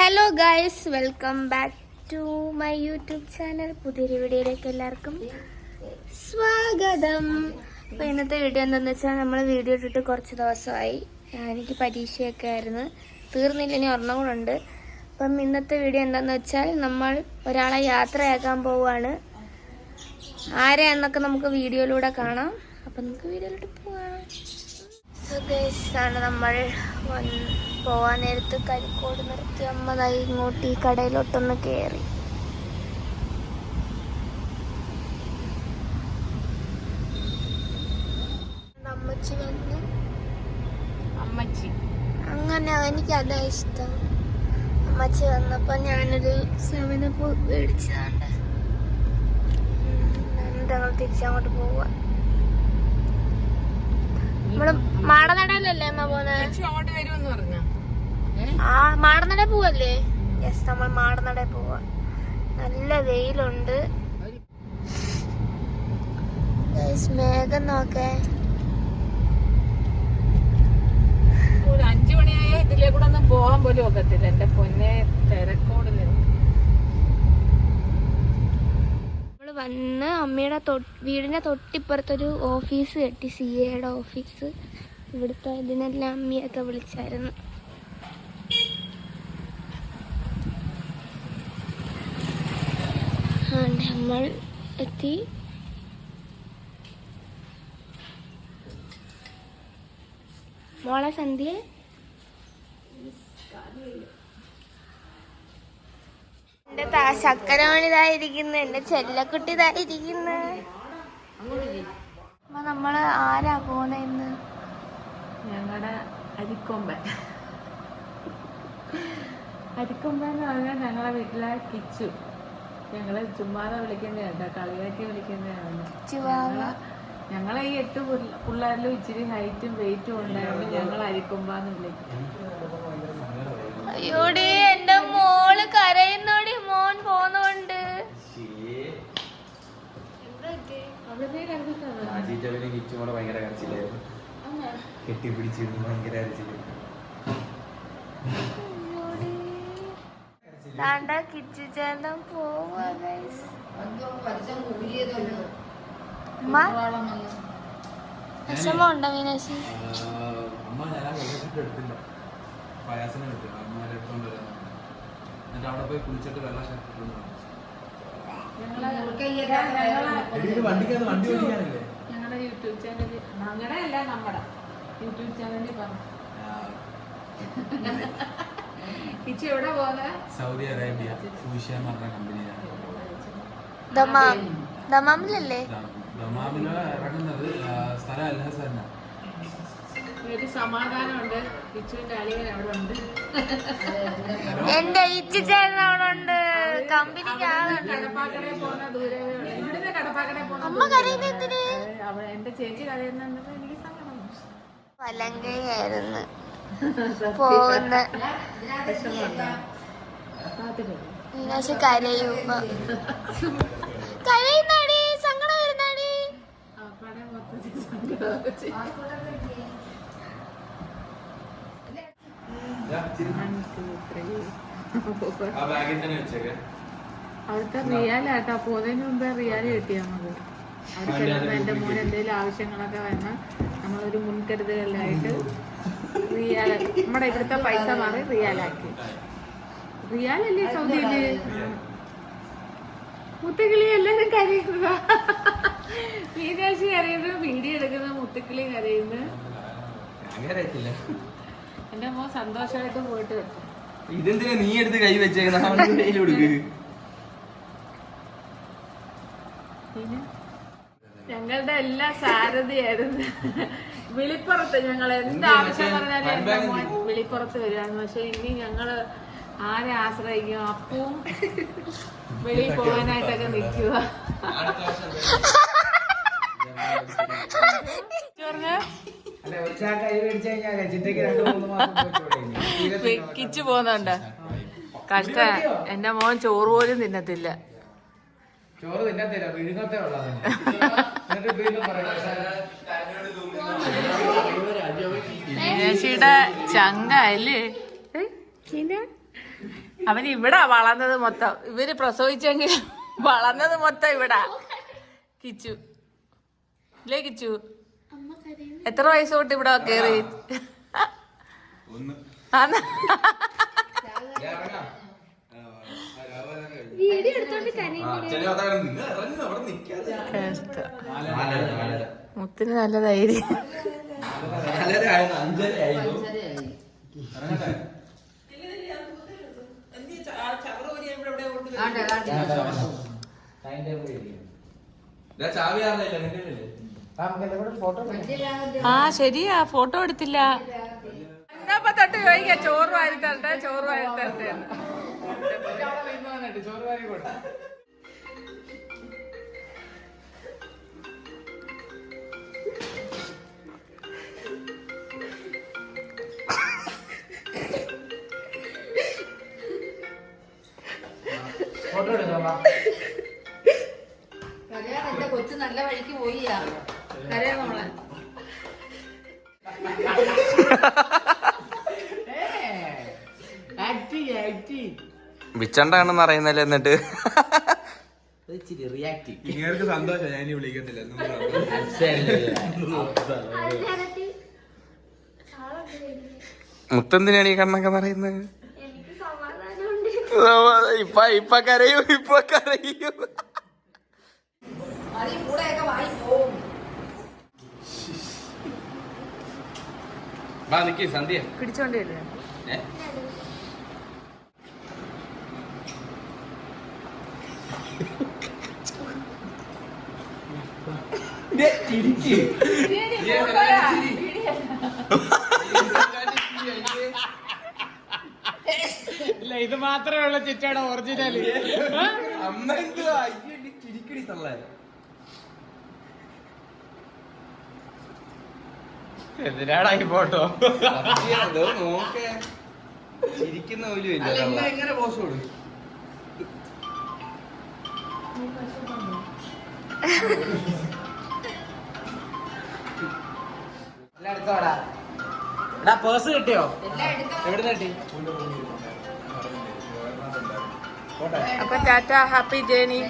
Hello guys welcome back to my YouTube channel പുതിയൊരു വീഡിയോയിലേക്ക് എല്ലാവർക്കും സ്വാഗതം. അപ്പോൾ ഇന്നത്തെ വീഡിയോ എന്താണെന്ന് വെച്ചാൽ നമ്മൾ വീഡിയോ ഇട്ടിട്ട് കുറച്ച് ദിവസമായി. എനിക്ക് പരീക്ഷയൊക്കെ ആയിരുന്നു. തീർന്നില്ല ഇനി ഒരെണ്ണം കൂടെ ഉണ്ട്. അപ്പം ഇന്നത്തെ വീഡിയോ എന്താണെന്ന് വെച്ചാൽ നമ്മൾ ഒരാളെ യാത്രയാക്കാൻ പോവുകയാണ്. ആരെയാന്നൊക്കെ നമുക്ക് വീഡിയോയിലൂടെ കാണാം. അപ്പം നമുക്ക് വീഡിയോയിലോട്ട് പോവാം. Guys, ആണ് നമ്മൾ പോവാൻ നേരത്ത് കരിക്കോട് നിർത്തി അമ്മതായി ഇങ്ങോട്ട് ഈ കടയിലോട്ടൊന്ന് കയറി അമ്മച്ചി വന്നു. അമ്മച്ചി. അങ്ങനെ എനിക്ക് അതാ ഇഷ്ടം. അമ്മച്ചി വന്നപ്പോ ഞാനൊരു സെവനപ്പ് മേടിച്ചതാണ്ട്. എന്നിട്ട് ഞങ്ങൾ തിരിച്ചങ്ങോട്ട് പോവാ. നമ്മൾ മാടനടയിലല്ലേ അമ്മ പോന്നെ ആ മാടനട പോവല്ലേ? യെസ് നമ്മൾ മാടനട പോവാ. നല്ല വെയിലുണ്ട്. മേഘം നോക്കേ. ഒരു അഞ്ചു മണിയായ ഇതിലേക്കൂടെ കൂടെ ഒന്നും പോകാൻ പോലും ഒക്കത്തില്ല. എന്റെ പൊന്നെ തിരക്കോട് വന്ന് അമ്മയുടെ വീടിന്റെ തൊട്ടിപ്പുറത്തൊരു ഓഫീസ് കെട്ടി സി എയുടെ ഓഫീസ്. ഇവിടുത്തെ ഇതിനെല്ലാം അമ്മയൊക്കെ വിളിച്ചായിരുന്നു. നമ്മൾ എത്തി. മോളെ സന്ധ്യ? എന്റെ ശക്കരമാണിതായിരിക്കുന്നു എന്റെ ചെല്ലക്കുട്ടി ഇതായിരിക്കുന്നു അപ്പൊ നമ്മൾ ആരാ പോണ ഇന്ന്? ഞങ്ങളുടെ അരിക്കൊമ്പൻ. അരിക്കൊമ്പൻ എന്ന് പറഞ്ഞാൽ ഞങ്ങളെ വീട്ടിലെ കിച്ചു. ഞങ്ങൾ ചുമ്മാതെ വിളിക്കുന്നതാണ് കളിയാക്കി വിളിക്കുന്നതാണ് ഞങ്ങളെ ഈ എട്ട് പിള്ള- പിള്ളേരിലും ഇച്ചിരി ഹൈറ്റും വെയിറ്റും ഉണ്ടായിരുന്നു ഞങ്ങൾ അരിക്കൊമ്പാന്ന് വിളിക്കും. അയ്യോടി എന്റെ മോൾ കരയുന്നോടി മോൻ പോന്നോണ്ട് അവിടെ കണ്ടിട്ടാണ് കിച്ചും കൂടെ ഭയങ്കര കരച്ചില്ലായിരുന്നു കെട്ടിപ്പിടിച്ചിരുന്നു ഭയങ്കര കിച്ചു ചേട്ടൻ പോവാ മീനാശി അമ്മ ഞാൻ ആ വെള്ളക്കെട്ട് എടുത്തില്ല. പയാസിനെ കിട്ടി അമ്മ എടുത്തോണ്ട് വരാൻ പറഞ്ഞു. എന്നിട്ട് അവിടെ പോയി കുളിച്ചിട്ട് വെള്ളം ഷർട്ട് ഇട്ടോണ്ട് വന്നു. എടീ, വണ്ടിക്കകത്ത് വണ്ടി ഓടിക്കാനല്ലേ ഞങ്ങളുടെ യൂട്യൂബ് ചാനൽ ഞങ്ങളുടെ അല്ല നമ്മുടെ. യൂട്യൂബ് ചാനലിൽ പറഞ്ഞു കിച്ചു എവിടെ സൗദി അറേബ്യ ഫൂഷ്യ എന്ന് പറഞ്ഞ കമ്പനിയിലാണ്. ദമാം. ദമാമിലല്ലേ? ദമാമിൽ ഇറങ്ങുന്നത് സ്ഥലം അൽഹസന്ന ഒരു സമാധാനമുണ്ട്. കിച്ചുവിന്റെ അളിയൻ അവിടെ ഉണ്ട്. എന്റെ ഇച്ചു ചേട്ടൻ അവിടെ ഉണ്ട്. കമ്പനിക്ക് അമ്മ കരയുന്ന എന്തിന്? അവ എന്റെ ചേച്ചി കരയുന്നുണ്ടപ്പോ എനിക്ക് സങ്കടം. വലങ്കയായിരുന്നു. പോകുന്ന. പക്ഷെ കരയുമ്പോ കരയുന്നാടി സങ്കടം വരുന്നാടി. ആ ബാഗിൽ തന്നെ വെച്ചേക്കെ. അവിടുത്തെ റിയാലാട്ടാ പോകുന്നതിന് മുമ്പേ റിയാൽ കിട്ടിയാ മതി. അവിടെ ചെല്ലുമ്പോ എന്റെ മോൻ എന്തെങ്കിലും ആവശ്യങ്ങളൊക്കെ വന്നാൽ നമ്മളൊരു മുൻകരുതലായിട്ട് റിയാൽ നമ്മുടെ ഇവിടുത്തെ പൈസ മാറി റിയാലാക്കി. റിയാലല്ലേ സൗദിയിൽ? മുത്തുക്കിളി എല്ലാരും കരയുന്നത്. മീനാശി കരയുന്നത് വീഡിയോ എടുക്കുന്ന മുത്തുക്കിളി കരയുന്നു എന്റെ മോൻ സന്തോഷമായിട്ട് പോയിട്ട് വെച്ചു ഇതെന്തിനാ നീ എടുത്ത് കൈ വെച്ചേക്കുന്ന കയ്യിൽ കൊടുക്ക് പിന്നെ ഞങ്ങളുടെ എല്ലാ സാരഥിയായിരുന്നു. വിളിപ്പുറത്ത് ഞങ്ങൾ എന്ത് ആവശ്യം പറഞ്ഞാലും എന്റെ മോൻ വിളിപ്പുറത്ത് വരുവായിരുന്നു പക്ഷെ ഇനി ഞങ്ങൾ ആരെ ആശ്രയിക്കും? അപ്പവും വെളിയിൽ പോകാനായിട്ടൊക്കെ നിൽക്കുക വെക്കിച്ചു പോകുന്നുണ്ട്. കഷ്ട. എന്റെ മോൻ ചോറ് പോലും തിന്നത്തില്ല. ചോറ് തിന്നത്തില്ല വിഴുങ്ങത്തേ ഉള്ളത് എന്നിട്ട് വീണ്ടും അല്ലേ? അവൻ ഇവിടാ വളർന്നത് മൊത്തം. ഇവർ പ്രസവിച്ചെങ്കിൽ വളർന്നത് മൊത്തം ഇവിടാ. കിച്ചു. ഇല്ലേ കിച്ചു? എത്ര വയസ്സ് തൊട്ട് ഇവിടെ കേറി? ഒന്ന്. നാലര മുത്തിന് നല്ല ധൈര്യം? ആ ശരിയാ ഫോട്ടോ എടുത്തില്ല. തൊട്ട് ചോദിക്കാം ചോറ് വാരി തരട്ടെ ചോറ് വാരി തരട്ടെ എന്ന്. എന്റെ കൊച്ചു നല്ല വഴിക്ക് പോയിയാ. കരയാ നമ്മളെ വിച്ചണ്ടാണെന്ന് അറിയുന്നല്ലേ എന്നിട്ട്? മുത്തന്തിനാണ് സന്തോഷം ഞാൻ വിളിക്കത്തില്ല. ഈ കണ്ണൊക്കെ പറയുന്നത്? ഇപ്പൊ ഇപ്പൊ കരയൂ ഇപ്പൊ കരയൂ. പിടിച്ചോണ്ട് വരില്ലേ ഏ? ഇല്ല ഇത് മാത്രമേ ഉള്ള ചിറ്റയുടെ ഒറിജിനൽ അമ്മ എന്തുവാ? ചിരിക്കടി തള്ളേ. എന്തിനാടാ ഈ ഫോട്ടോ നോക്കേ. ചിരിക്കുന്ന പോലും ഇല്ല എങ്ങനെ പോസ് കൊടുക്കും പേഴ്സ് കിട്ടിയോ? എല്ലാം എടുക്കാം എവിടെ കിട്ടി? അപ്പൊ tata happy journey.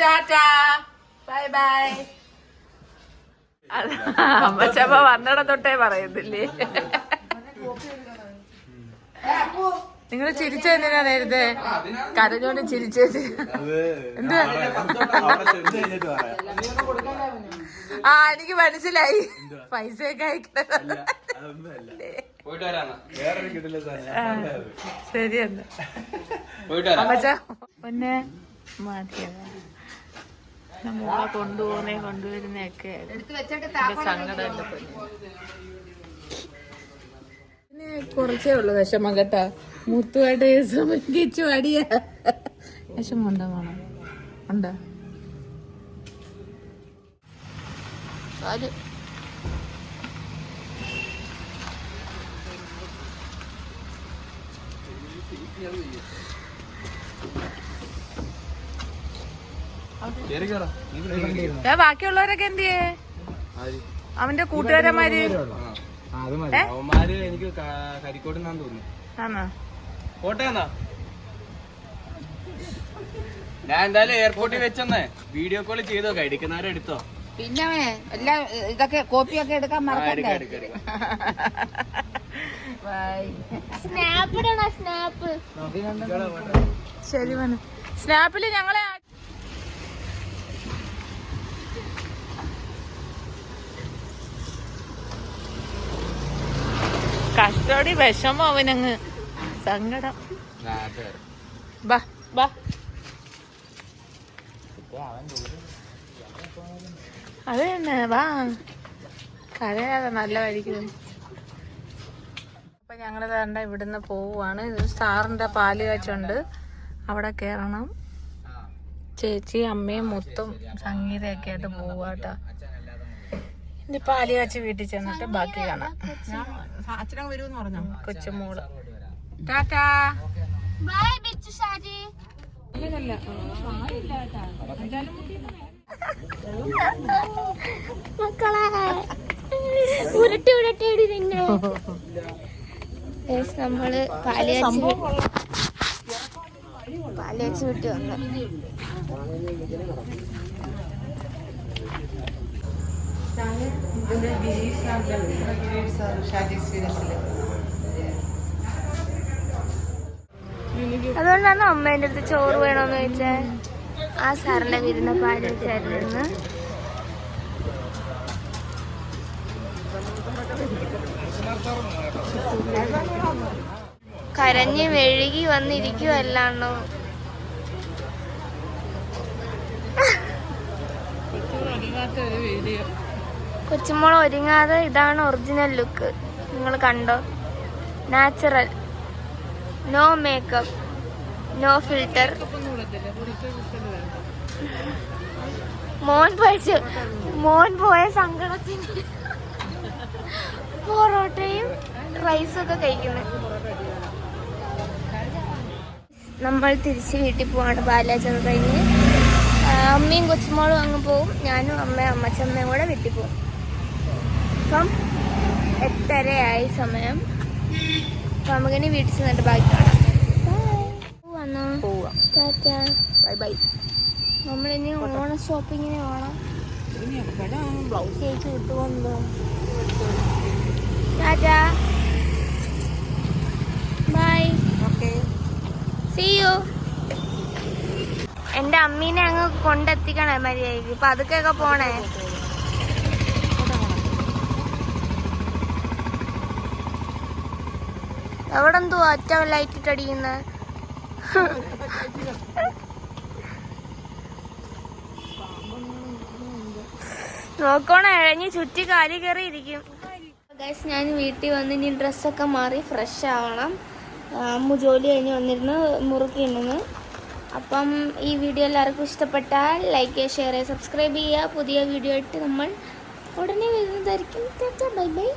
Tata. Bye bye. അമ്മച്ചപ്പ വന്നിട തൊട്ടേ പറയുന്നില്ലേ? നിങ്ങൾ ചിരിച്ചെന്തിനാ നേരത്തെ? കരഞ്ഞോണ്ട് ചിരിച്ചത്. എന്ത് ആ എനിക്ക് മനസ്സിലായി. പൈസ ഒക്കെ സാധനം ശരി എന്നാ. പോയിട്ട് വരാം. അമ്മച്ച പിന്നെ മതിയതാ മോളെ കൊണ്ടുപോകുന്നേ കൊണ്ടുവരുന്നൊക്കെ എടുത്ത് വെച്ചിട്ട് എന്റെ താക്കോൽ സങ്കടം എന്റെ പൊന്നേ. പിന്നെ കുറച്ചേ ഉള്ളു വിഷമം കേട്ടാ മുത്തുമായിട്ട് സംബന്ധിച്ചു അടിയ. വിഷമം ഉണ്ടോ മോളെ? ഉണ്ടോ? കാൽ ദാ എന്ത് ചെയ്യേ? അവന്റെ കൂട്ടുകാരന്മാര്? അവന്മാര് എനിക്ക് കരിക്കോട്ടെന്നാന്ന് തോന്നുന്നു. ആണോ കോട്ടയെന്നാ ഞാൻ എന്തായാലും എയർപോർട്ടിൽ വെച്ചെന്നേ വീഡിയോ കോൾ ചെയ്തോ എടുക്കുന്നവരെ എടുത്തോ. പിന്നെ എല്ലാ ഇതൊക്കെ കോപ്പിയൊക്കെ എടുക്കാൻ മറക്കണ്ടേ? സ്നാപ്പ് ഇടണ സ്നാപ്പ് ശരി സ്നാപ്പിൽ ഞങ്ങളെ കഷ്ടോടി വിഷമം അവനങ്ങ് സങ്കടം. ബാ ബാ. അത് തന്നെ വാ. കരയാതെ നല്ല വഴിക്കുന്നു. അപ്പൊ ഞങ്ങൾ തണ്ട ഇവിടുന്ന് പോവുകയാണ് ഇത് സ്റ്റാറിന്റെ പാൽ കാച്ചുണ്ട്. അവിടെ കേറണം. ചേച്ചി അമ്മയും മുത്തും സംഗീതയൊക്കെ ആയിട്ട് പോവാട്ടോ ഇനി പാൽ കാച്ചി വീട്ടിൽ ചെന്നിട്ട് ബാക്കി കാണാം. വരുമെന്ന് പറഞ്ഞോ? കൊച്ചുമോൾ ടാറ്റാ. ബൈ ബിച്ചു ഷാജി. മക്കളെ ഉരുട്ടി ഉരുട്ടി Guys, നമ്മൾ പാലിയാച്ചി പാലിയാച്ചി വിട്ട് വന്നു. അതുകൊണ്ടാണ് അമ്മേന്റെ അടുത്ത് ചോറ് വേണോന്ന് ചോദിച്ചേ. ആ സാറിന്റെ വിരുന്ന പാൽ വെച്ചായിരുന്നു കരഞ്ഞ് മെഴുകി വന്നിരിക്കുവല്ലാണോ ഒരു വീഡിയോ. കൊച്ചുമോൾ ഒരുങ്ങാതെ ഇതാണ് ഒറിജിനൽ ലുക്ക് നിങ്ങൾ കണ്ടോ? Natural no makeup no filter മോൻ പോയ മോൻ പോയ സങ്കടത്തിന് പൊറോട്ടയും റൈസും ഒക്കെ കഴിക്കുന്നത് നമ്മൾ തിരിച്ച് വീട്ടിൽ പോവാണ്. ബാലാചന്ദ്രയിൽ അമ്മയും കൊച്ചുമോളും അങ്ങ് പോവും. ഞാനും അമ്മയും അമ്മച്ചമ്മയും കൂടെ വീട്ടിൽ പോവും. അപ്പം എട്ടരയായി സമയം. അപ്പം നമുക്കിനി വീട്ടിൽ ചെന്നിട്ട് ബാക്കി കാണാം. വന്നോ പോവാം. Bye bye. നമ്മളിനി ഓണ ഷോപ്പിങ്ങിന് പോകണം ബ്ലൗസ് ചേച്ചി കിട്ടുമോ tata. Bye. Okay. See you എന്റെ അമ്മീനെ അങ്ങ് കൊണ്ടെത്തിക്കണേ മര്യാദയ്ക്ക് ഇപ്പൊ അതൊക്കെ പോണേ. എവിടെ എന്തോ ഒറ്റ ലൈറ്റ് ഇട്ടടിക്കുന്ന നോക്കണേ ഇഴഞ്ഞ് ചുറ്റി കാലി കയറി ഇരിക്കും ഗൈസ് ഞാൻ വീട്ടിൽ വന്ന് ഇനി ഡ്രസ്സൊക്കെ മാറി ഫ്രഷ് ആവണം. അമ്മ ജോലി കഴിഞ്ഞ് വന്നിരുന്ന് മുറുക്കി ഉണ്ടെന്ന് അപ്പം ഈ വീഡിയോ എല്ലാവർക്കും ഇഷ്ടപ്പെട്ടാൽ ലൈക്ക് ചെയ്യുക ഷെയർ ചെയ്യുക സബ്സ്ക്രൈബ് ചെയ്യുക. പുതിയ വീഡിയോ ആയിട്ട് നമ്മൾ ഉടനെ വരുന്നതായിരിക്കും. Bye bye